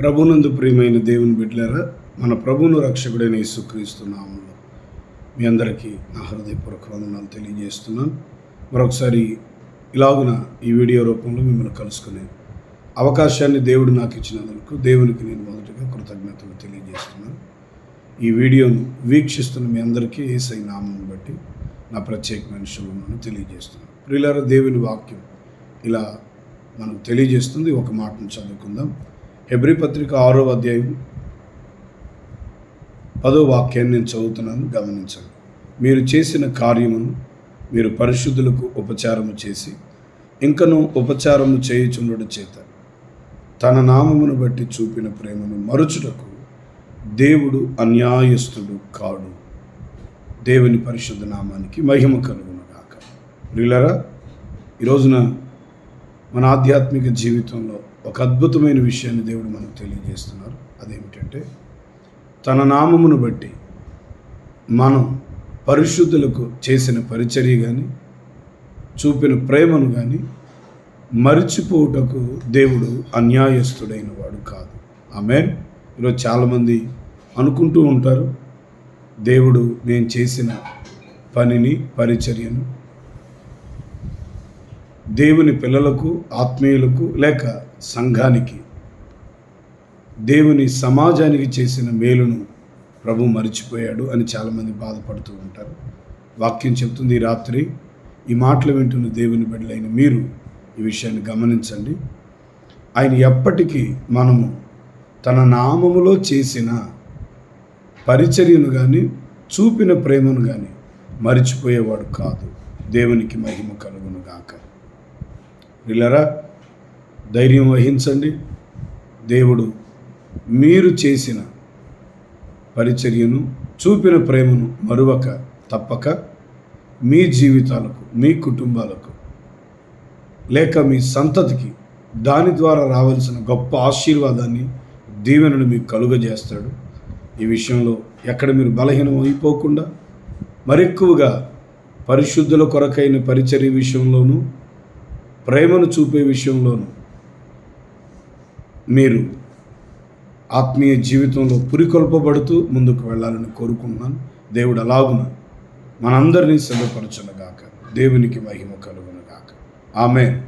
ప్రభునందు ప్రియమైన దేవుని బిడ్డలారా మన ప్రభును రక్షకుడైన యేసుక్రీస్తు నామంలో మీ అందరికీ నా హృదయపూర్వక వందనాలు తెలియజేస్తున్నాను. మరొకసారి ఇలాగున ఈ వీడియో రూపంలో మిమ్మల్ని కలుసుకునే అవకాశాన్ని దేవుడు నాకు ఇచ్చినందుకు దేవునికి నేను మొదటగా కృతజ్ఞతలు తెలియజేస్తున్నాను. ఈ వీడియోను వీక్షిస్తున్న మీ అందరికీ ఏసై నామం బట్టి నా ప్రత్యేకమైన శుభములను తెలియజేస్తున్నాను. ప్రియులారా దేవుని వాక్యం ఇలా మనకు తెలియజేస్తుంది. ఒక మాటను చదువుకుందాం. హెబ్రి పత్రిక ఆరో అధ్యాయం పదో వాక్యాన్ని నేను చదువుతున్నాను గమనించండి. మీరు చేసిన కార్యమును మీరు పరిశుద్ధులకు ఉపచారము చేసి ఇంకనూ ఉపచారము చేయుచుండడు చేత తన నామమును బట్టి చూపిన ప్రేమను మరుచుటకు దేవుడు అన్యాయస్తుడు కాడు. దేవుని పరిశుద్ధ నామానికి మహిమ కలుగునుగాక ప్రియులరా ఈ రోజున మన ఆధ్యాత్మిక జీవితంలో ఒక అద్భుతమైన విషయాన్ని దేవుడు మనకు తెలియజేస్తున్నారు. అదేమిటంటే తన నామమును బట్టి మనం పరిశుద్ధులకు చేసిన పరిచర్య కానీ చూపిన ప్రేమను కానీ మరిచిపోవుటకు దేవుడు అన్యాయస్తుడైన వాడు కాదు. ఆమె ఈరోజు చాలామంది అనుకుంటూ ఉంటారు దేవుడు నేను చేసిన పనిని పరిచర్యను దేవుని పిల్లలకు ఆత్మీయులకు లేక సంఘానికి. దేవుని సమాజానికి చేసిన మేలును ప్రభు మరిచిపోయాడు అని చాలామంది బాధపడుతూ ఉంటారు. వాక్యం చెప్తుంది ఈ రాత్రి ఈ మాటలు వింటున్న దేవుని బిడ్డలైన మీరు ఈ విషయాన్ని గమనించండి. ఆయన ఎప్పటికీ మనము తన నామములో చేసిన పరిచర్యను కానీ చూపిన ప్రేమను కానీ మరిచిపోయేవాడు కాదు. దేవునికి మహిమ కలుగును గాక. పిల్లరా ధైర్యం వహించండి. దేవుడు మీరు చేసిన పరిచర్యను చూపిన ప్రేమను మరువక తప్పక మీ జీవితాలకు మీ కుటుంబాలకు లేక మీ సంతతికి దాని ద్వారా రావాల్సిన గొప్ప ఆశీర్వాదాన్ని దీవెనను మీకు కలుగజేస్తాడు. ఈ విషయంలో ఎక్కడ మీరు బలహీనం అయిపోకుండా మరెక్కువగా పరిశుద్ధుల కొరకైన పరిచర్య విషయంలోనూ ప్రేమను చూపే విషయంలోనూ మీరు ఆత్మీయ జీవితంలో పురికొల్పబడుతూ ముందుకు వెళ్ళాలని కోరుకుంటున్నాను. దేవుడు అలాగున మనందరినీ సిద్ధపరచునగాక. దేవునికి మహిమ కలుగునగాక. ఆమె